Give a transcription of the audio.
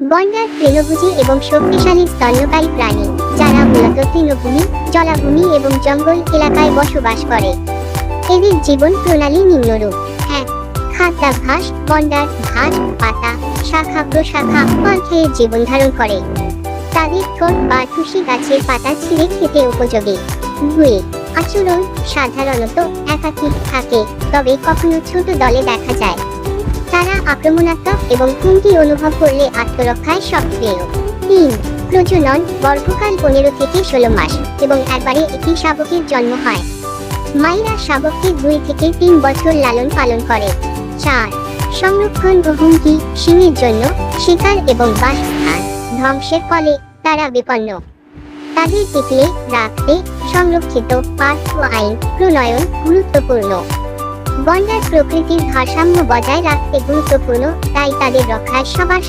গন্ডার তৃণভোজী এবং শক্তিশালী স্তন্যপায়ী প্রাণী, যারা মূলত তৃণভূমি, জলাভূমি এবং জঙ্গল এলাকায় বসবাস করে। এদের জীবন প্রণালী নিম্নরূপ। এক খাদ্যাভ্যাস গন্ডার ঘাস পাতা, শাখা প্রশাখা ফল খেয়ে জীবন ধারণ করে। তাদের ঠোঁট বা টুসি গাছের পাতা ছিঁড়ে খেতে উপযোগী। দুই, আচরণ সাধারণত একাকী থাকে, তবে কখনো ছোট দলে দেখা যায়। তারা আক্রমণাত্মক এবং হুমকি অনুভব করলে আত্মরক্ষায় সক্রিয়। তিন, প্রজনন গর্ভকাল পনেরো থেকে ষোলো মাস এবং একবারে একটি শাবকের জন্ম হয়। মায়েরা শাবককে দুই থেকে তিন বছর লালন পালন করে। চার, সংরক্ষণ ও হুমকি সিংহের জন্য শিকার এবং বাসস্থান ধ্বংসের ফলে তারা বিপন্ন। তাদের টিকলে রাখতে সংরক্ষিত ও আইন প্রণয়ন গুরুত্বপূর্ণ। গন্ডার প্রকৃতির ভারসাম্য বজায় রাখতে গুরুত্বপূর্ণ তাই তাদের রক্ষায় সবার